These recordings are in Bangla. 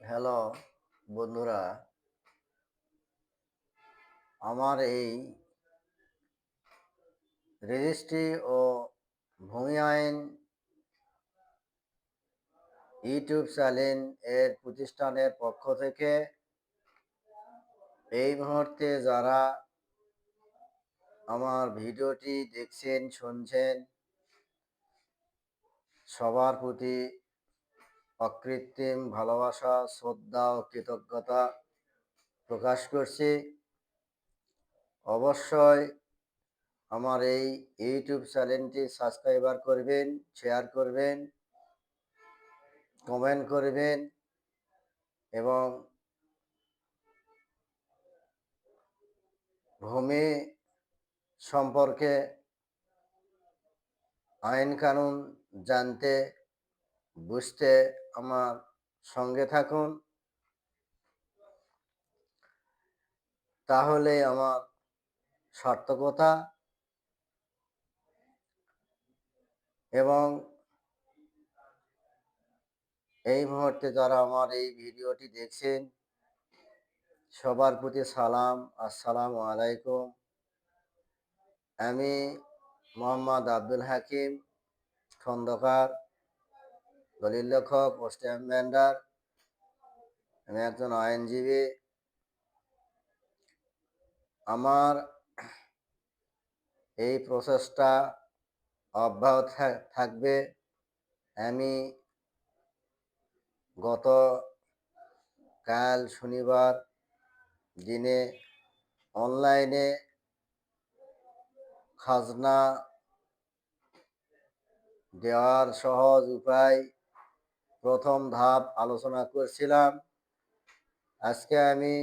হ্যালো, বন্ধুরা। আমার এই রেজিস্ট্রি ও ভূমি আইন ইউটিউব চ্যানেল এর প্রতিষ্ঠানের পক্ষ থেকে এই মুহূর্তে যারা আমার ভিডিওটি দেখছেন, শুনছেন, সবার প্রতি অকৃত্রিম ভালোবাসা, শ্রদ্ধা ও কৃতজ্ঞতা প্রকাশ করছি। অবশ্যই আমার এই ইউটিউব চ্যানেলটি সাবস্ক্রাইবার করবেন, শেয়ার করবেন, কমেন্ট করবেন এবং ভূমি সম্পর্কে আইন কানুন জানতে, বুঝতে আমার সঙ্গে থাকুন। তাহলে আমার সার্থকতা এবং এই মুহূর্তে যারা আমার এই ভিডিওটি দেখছেন, সবার প্রতি সালাম, আসসালাম আলাইকুম। আমি মোহাম্মদ আব্দুল হাকিম, খন্দকার। দলিল লেখক ও স্ট্যাম্প ভেন্ডার আমি একজন আইনজীবী। আমার এই প্রসেসটা অব্যাহত থাকবে। আমি গত কাল শনিবার দিনে অনলাইনে খাজনা দেওয়ার সহজ উপায় প্রথম ধাপ আলোচনা করছিলাম। আজকে আমি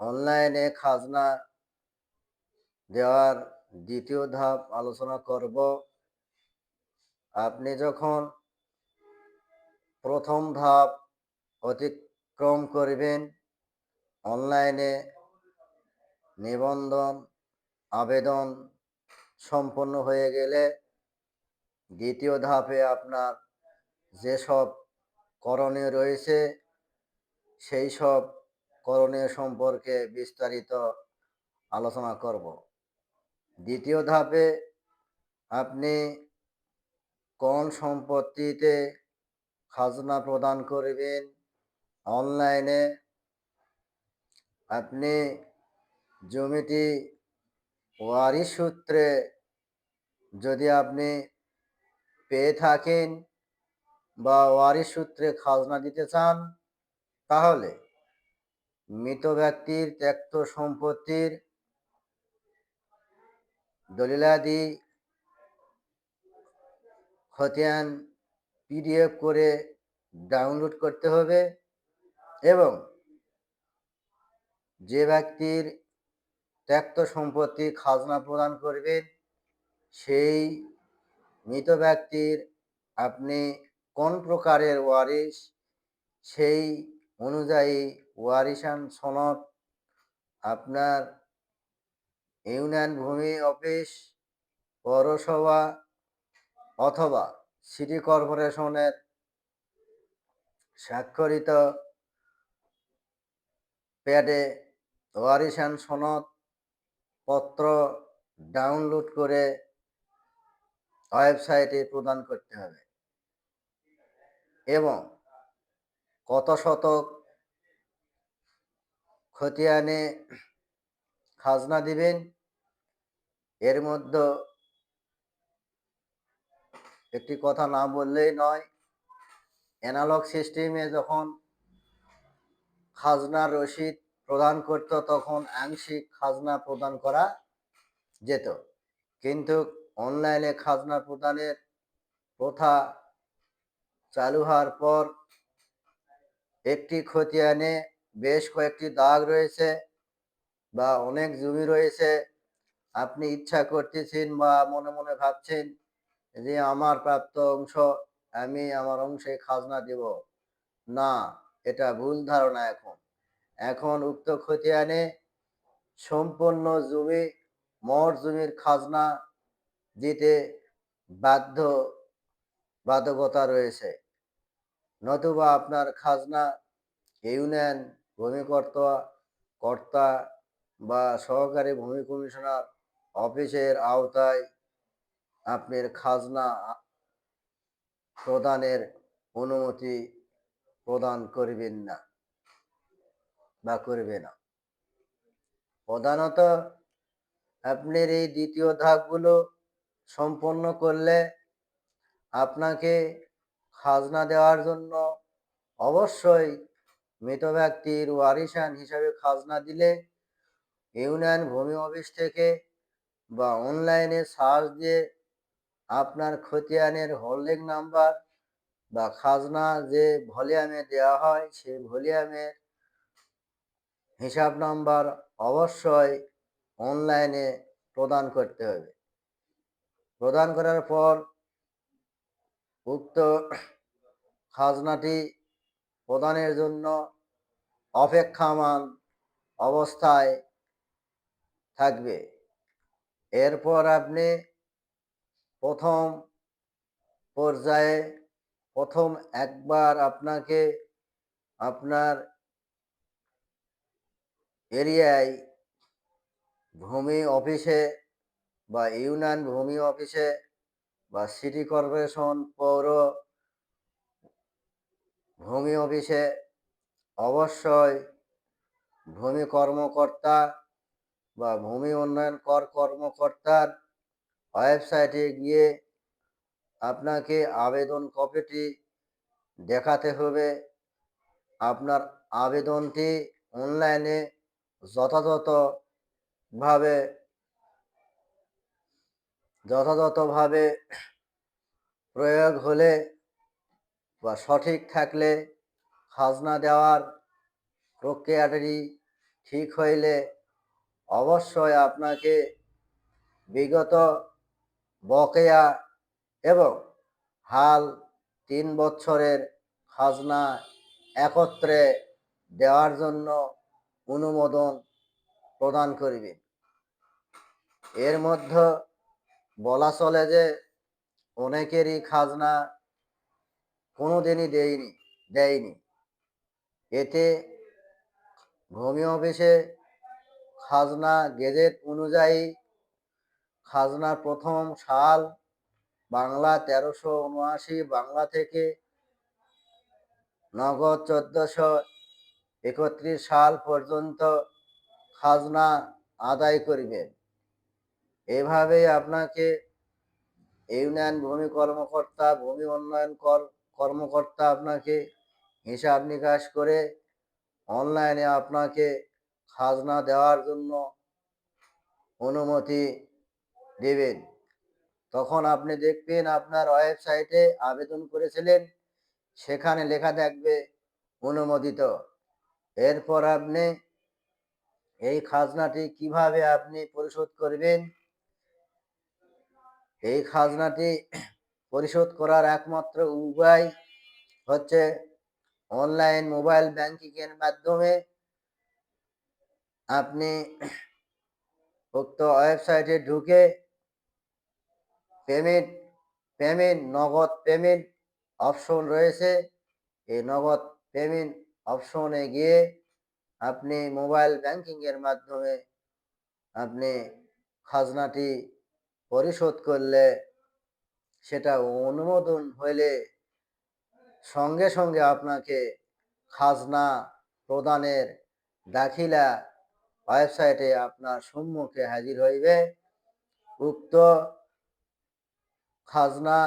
অনলাইনে খাজনা দেওয়ার দ্বিতীয় ধাপ আলোচনা করব। আপনি যখন প্রথম ধাপ অতিক্রম করবেন, অনলাইনে নিবন্ধন, আবেদন সম্পন্ন হয়ে গেলে দ্বিতীয় ধাপে আপনার যেসব করণীয় রয়েছে সেই সব করণীয় সম্পর্কে বিস্তারিত আলোচনা করব। দ্বিতীয় ধাপে আপনি কোন সম্পত্তিতে খাজনা প্রদান করবেন? অনলাইনে আপনি জমিটি ওয়ারিশ সূত্রে যদি আপনি পেয়ে থাকেন বা ওয়ারিশ সূত্রে খাজনা দিতে চান, তাহলে মৃত ব্যক্তির ত্যক্ত সম্পত্তির দলিলাদি খতিয়ান পিডিএফ করে ডাউনলোড করতে হবে এবং যে ব্যক্তির ত্যক্ত সম্পত্তি খাজনা প্রদান করবেন, সেই মৃত ব্যক্তির আপনি কোন প্রকারের ওয়ারিশ? সেই অনুযায়ী ওয়ারিশান সনদ আপনার ইউনিয়ন ভূমি অফিস, পৌরসভা অথবা সিটি কর্পোরেশনের স্বাক্ষরিত প্যাডে ওয়ারিশান সনদ পত্র ডাউনলোড করে ওয়েবসাইটে প্রদান করতে হবে। এবং কত শতক খতিয়ানে খাজনা দিবেন? এর মধ্যে একটি কথা না বললেই নয় অ্যানালগ সিস্টেমে যখন খাজনার রসিদ প্রদান করত, তখন আংশিক খাজনা প্রদান করা যেত। কিন্তু অনলাইনে খাজনা প্রদানের প্রথা চালু হওয়ার পর একটি খতিয়ানে বেশ কয়েকটি দাগ রয়েছে বা অনেক জমি রয়েছে। আপনি ইচ্ছা করতেছেন বা মনে মনে ভাবছেন যে আমার প্রাপ্ত অংশ, আমি আমার অংশে খাজনা দেব। না, এটা ভুল ধারণা এখন। এখন উক্ত খতিয়ানে সম্পূর্ণ জমি মর জমির খাজনা দিতে বাধ্য, বাধ্যকতা রয়েছে। নতুবা আপনার খাজনা, ইউনিয়ন ভূমিকর্তা, কর্তা বা সহকারী ভূমি কমিশনার অফিসের আওতায় আপনার খাজনা প্রদানের অনুমতি প্রদান করবেন না বা করবে না। প্রধানত আপনার এই দ্বিতীয় ধাপগুলো সম্পন্ন করলে আপনাকে খাজনা দেওয়ার জন্য অবশ্যই মৃত ব্যক্তির ওয়ারিশান হিসাবে খাজনা দিলে ইউনিয়ন ভূমি অফিস থেকে বা অনলাইনে সার্চ দিয়ে আপনার খতিয়ানের হোল্ডিং নাম্বার বা খাজনা যে ভলিউমে দেওয়া হয়, সেই ভলিউমের হিসাব নাম্বার অবশ্যই অনলাইনে প্রদান করতে হবে। প্রদান করার পর উক্ত খাজনাটি প্রদানের জন্য অপেক্ষামান অবস্থায় থাকবে। এরপর আপনি প্রথম পর্যায়ে প্রথম একবার আপনাকে আপনার এরিয়ায় ভূমি অফিসে বা ইউনিয়ন ভূমি অফিসে বা সিটি কর্পোরেশন পৌর ভূমি অফিসে অবশ্যই ভূমি কর্মকর্তা বা ভূমি উন্নয়ন কর কর্মকর্তার ওয়েবসাইটে গিয়ে আপনাকে আবেদন কপিটি দেখাতে হবে। আপনার আবেদনটি অনলাইনে যথাযথভাবে যথাযথভাবে প্রয়োগ হলে বা সঠিক থাকলে খাজনা দেওয়ার প্রক্রিয়াটি ঠিক হইলে অবশ্যই আপনাকে বিগত বকেয়া এবং হাল তিন বছরের খাজনা একত্রে দেওয়ার জন্য অনুমোদন প্রদান করিবে। এর মধ্যে বলা চলে যে, অনেকেরই খাজনা কোনোদিনই দেয়নি দেয়নি। এতে ভূমি অফিসে খাজনা গেজেট অনুযায়ী খাজনার প্রথম সাল বাংলা তেরোশো উনআশি বাংলা থেকে নগদ চোদ্দশো একত্রিশ সাল পর্যন্ত খাজনা আদায় করিবেন এভাবেই আপনাকে ইউনিয়ন ভূমি কর্মকর্তা, ভূমি উন্নয়ন কর কর্মকর্তা আপনাকে হিসাব নিকাশ করে অনলাইনে আপনাকে খাজনা দেওয়ার জন্য অনুমতি দেবেন। তখন আপনি দেখবেন আপনার ওয়েবসাইটে আবেদন করেছিলেন, সেখানে লেখা থাকবে অনুমোদিত। এরপর আপনি এই খাজনাটি কীভাবে আপনি পরিশোধ করবেন? এই খাজনাটি পরিশোধ করার একমাত্র উপায় হচ্ছে অনলাইন মোবাইল ব্যাংকিং এর মাধ্যমে আপনি উক্ত ওয়েবসাইটে ঢুকে payment payment Nagad payment option রয়েছে। এই নগদ পেমেন্ট অপশনে গিয়ে আপনি মোবাইল ব্যাংকিং এর মাধ্যমে আপনি খাজনাটি পরিশোধ করলে সেটা অনুমোদন হইলে সঙ্গে সঙ্গে আপনাকে খাজনা প্রদানের দাখিলা ওয়েবসাইটে আপনার সম্মুখে হাজির হইবে। উক্ত খাজনা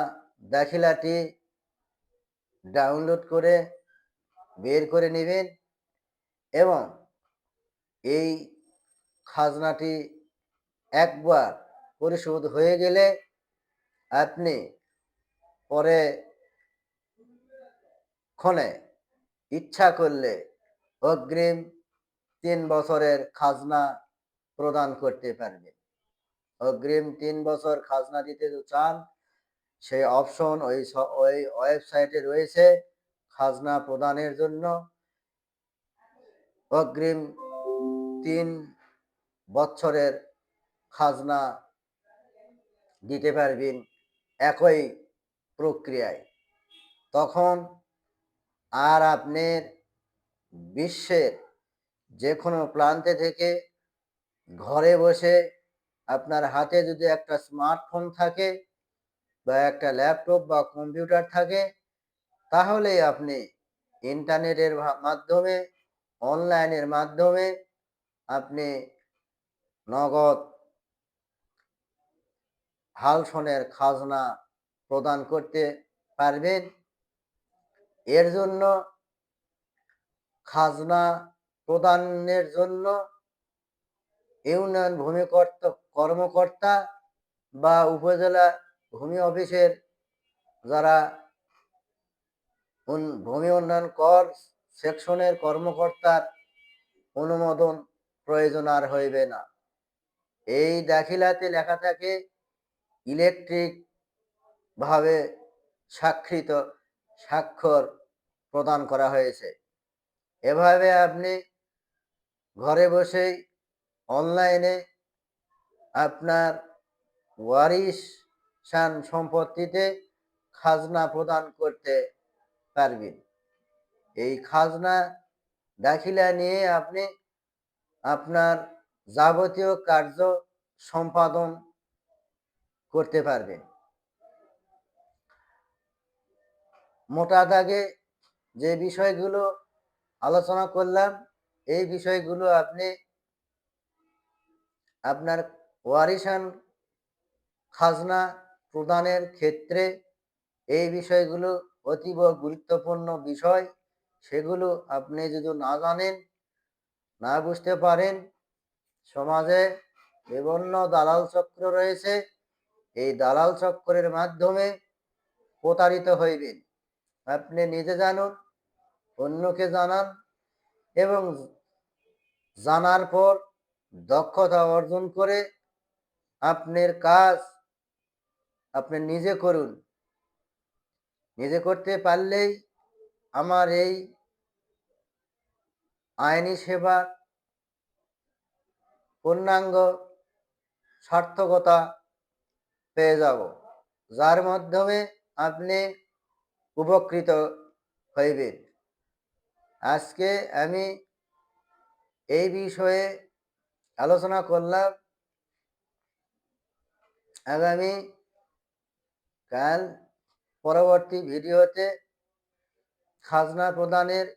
দাখিলাটি ডাউনলোড করে বের করে নেবেন এবং এই খাজনাটি একবার পরিশোধ হয়ে গেলে আপনি পরে ক্ষণে ইচ্ছা করলে অগ্রিম তিন বছরের খাজনা প্রদান করতে পারবে অগ্রিম তিন বছর খাজনা দিতে চান, সেই অপশন ওই ওই ওয়েবসাইটে রয়েছে খাজনা প্রদানের জন্য। অগ্রিম তিন বছরের খাজনা দিতে পারবেন। একই প্রক্রিয়ায়। তখন আর আপনার বিশ্বের যে কোনো প্রান্তে থেকে ঘরে বসে আপনার হাতে যদি একটা স্মার্টফোন থাকে বা একটা ল্যাপটপ বা কম্পিউটার থাকে, তাহলে আপনি ইন্টারনেটের মাধ্যমে অনলাইনের মাধ্যমে আপনি নগদ হালসনের খাজনা প্রদান করতে পারবেন। এর জন্য খাজনা প্রদানের জন্য ইউনিয়ন ভূমি কর্ত- কর্মকর্তা বা উপজেলা ভূমি অফিসের যারা ভূমি উন্নয়ন কর সেকশনের কর্মকর্তার অনুমোদন প্রয়োজন আর হইবে না। এই দাখিলাতে লেখা থাকে ইলেকট্রিক ভাবে স্বাক্ষরিত স্বাক্ষর প্রদান করা হয়েছে। এভাবে আপনি ঘরে বসেই অনলাইনে আপনার ওয়ারিশান সম্পত্তিতে খাজনা প্রদান করতে পারবেন। এই খাজনা দাখিলা নিয়ে আপনি আপনার যাবতীয় কার্য সম্পাদন করতে পারবেন মোটা দাগে যে বিষয়গুলো আলোচনা করলাম, এই বিষয়গুলো আপনি আপনার ওয়ারিশান খাজনা প্রদানের ক্ষেত্রে এই বিষয়গুলো অতীব গুরুত্বপূর্ণ বিষয়। সেগুলো আপনি যদি না জানেন, না বুঝতে পারেন, সমাজে বিভিন্ন দালাল চক্র রয়েছে এই দালাল চক্করের মাধ্যমে প্রতারিত হইবেন। আপনি নিজে জানুন, অন্যকে জানান এবং জানার পর দক্ষতা অর্জন করে আপনার কাজ আপনি নিজে করুন। নিজে করতে পারলেই আমার এই আইনি সেবার পূর্ণাঙ্গ সার্থকতা পেয়ে যাব। যার মাধ্যমে আপনি উপকৃত হইবেন। আজকে আমি এই বিষয়ে আলোচনা করলাম। আগামী কাল পরবর্তী ভিডিওতে খাজনা প্রদানের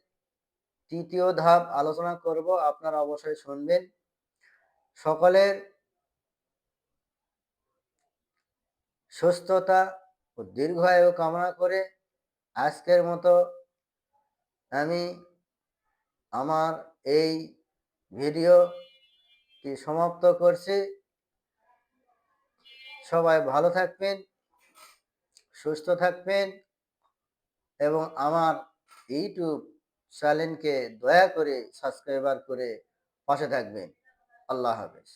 তৃতীয় ধাপ আলোচনা করব। আপনারা অবশ্যই শুনবেন। সকলের সুস্থতা ও দীর্ঘায়ু কামনা করে আজকের মতো আমি আমার এই ভিডিওটি সমাপ্ত করছি। সবাই ভালো থাকবেন, সুস্থ থাকবেন এবং আমার ইউটিউব চ্যানেলকে দয়া করে সাবস্ক্রাইবার করে পাশে থাকবেন। আল্লাহ হাফেজ।